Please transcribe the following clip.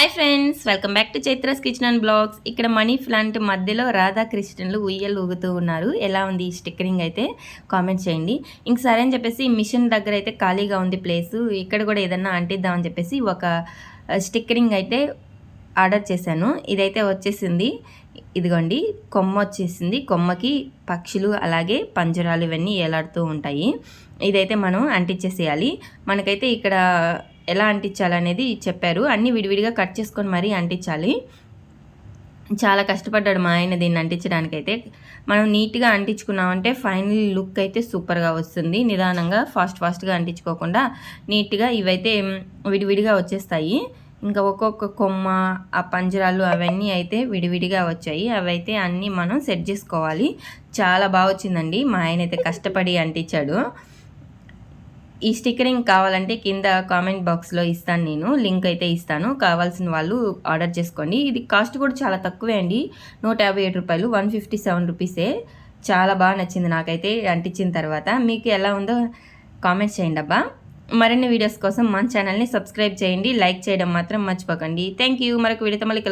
Hi friends welcome back to Chaitra's kitchen and vlogs ఇక్కడ money plant మధ్యలో రాధాకృష్ణులు ఉయ్యలు ఊగుతూ ఉన్నారు. ఎలా ఉంది ఈ స్టిక్కరింగ్ అయితే? కామెంట్ చేయండి. ఇంక సరే అని చెప్పేసి మిషన్ దగ్గర అయితే ఖాళీగా ఉంది ప్లేస్. ఇక్కడ కూడా ఏదన్నా అంటిద్దామని చెప్పేసి ఒక స్టిక్కరింగ్ అయితే ఆర్డర్ చేశాను. ఇదైతే వచ్చేసింది. ఇదిగోండి కొమ్మ వచ్చేసింది. కొమ్మకి పక్షులు అలాగే పంజరాలు ఇవన్నీ ఏలాడుతూ ఉంటాయి. ఇదైతే మనం అంటించేసేయాలి మనకైతే ఇక్కడ ఎలా అంటించాలి అనేది చెప్పారు. అన్నీ విడివిడిగా కట్ చేసుకొని మరీ అంటించాలి. చాలా కష్టపడ్డాడు మా ఆయన దీన్ని అంటించడానికైతే. మనం నీట్గా అంటించుకున్నామంటే ఫైనల్ లుక్ అయితే సూపర్గా వస్తుంది. నిదానంగా ఫాస్ట్ ఫాస్ట్గా అంటించుకోకుండా నీట్గా ఇవైతే విడివిడిగా వచ్చేస్తాయి. ఇంకా ఒక్కొక్క కొమ్మ ఆ పంజరాలు అవన్నీ అయితే విడివిడిగా వచ్చాయి. అవైతే అన్నీ మనం సెట్ చేసుకోవాలి. చాలా బాగా వచ్చిందండి. మా ఆయన అయితే కష్టపడి అంటించాడు. ఈ స్టిక్కరింగ్ కావాలంటే కింద కామెంట్ బాక్స్లో ఇస్తాను నేను. లింక్ అయితే ఇస్తాను. కావాల్సిన వాళ్ళు ఆర్డర్ చేసుకోండి. ఇది కాస్ట్ కూడా చాలా తక్కువే అండి. నూట యాభై ఏడు రూపాయలు వన్ ఫిఫ్టీ సెవెన్ రూపీసే. చాలా బాగా నచ్చింది నాకైతే అంటించిన తర్వాత. మీకు ఎలా ఉందో కామెంట్స్ చేయండి అబ్బా. మరిన్ని వీడియోస్ కోసం మన ఛానల్ని సబ్స్క్రైబ్ చేయండి. లైక్ చేయడం మాత్రం మర్చిపోకండి. Thank you. మరొక వీడియోతో మళ్ళీ